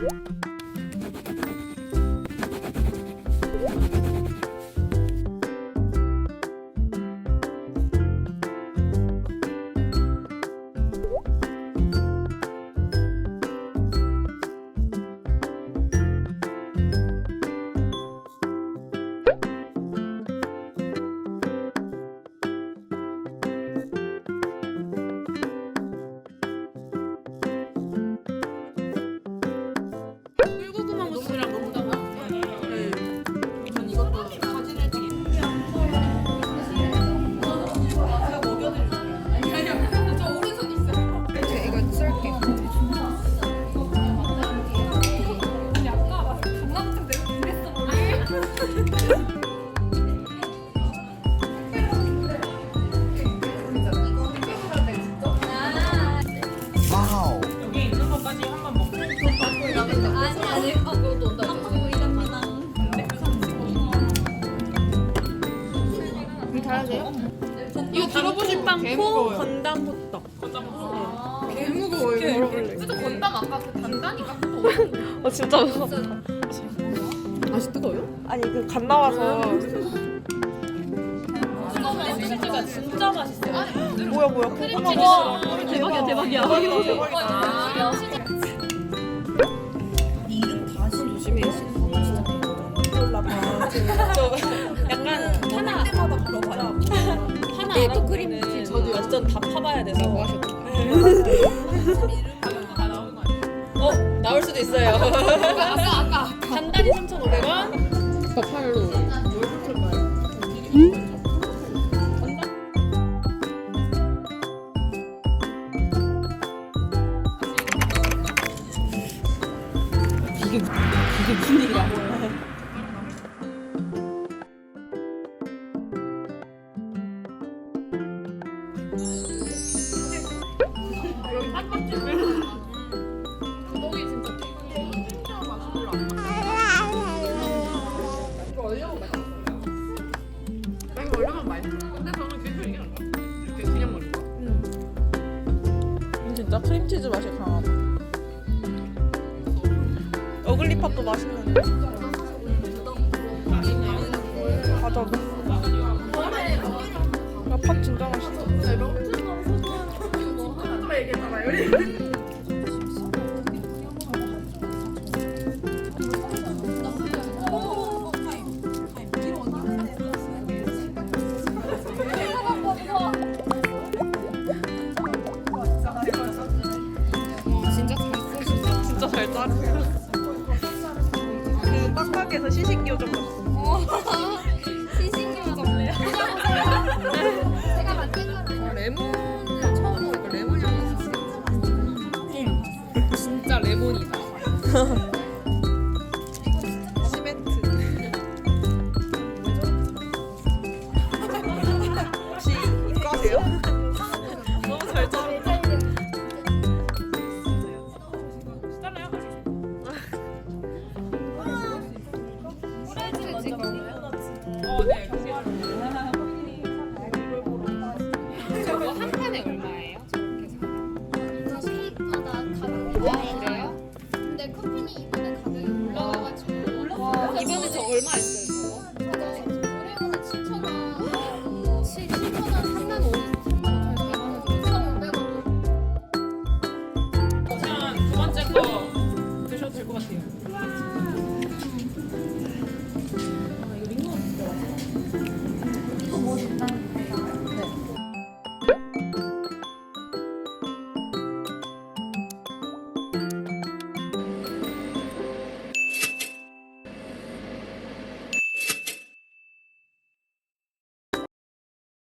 꿀 코 건담 호떡. 개 무거워 이거. 그래도 건담 아까 그 단단히가 어 진짜 무서워. 맛이 뜨거워요? 아니 그간 나와서. 치즈가 진짜 맛있어요. 뭐야 뭐야. 우와, 무스랑 대박이야 대박이야. 대박이다 대박이다. 조심해. 저 약간 하나. 하나. 네, 또 저도 완전 다 파봐야 돼서 뭐 하셨죠? 어 나올 수도 있어요. 아까 아까 단단히 3,500원. 버팔로. 이게 이게 무슨 일이야? 진짜 크림치즈 맛이 강하다. 어글리팝도 맛있는데. 과자. 야 진짜 잘 짜르. 그 빡빡해서 시식 요정 같아. 어. 어, 네. 이번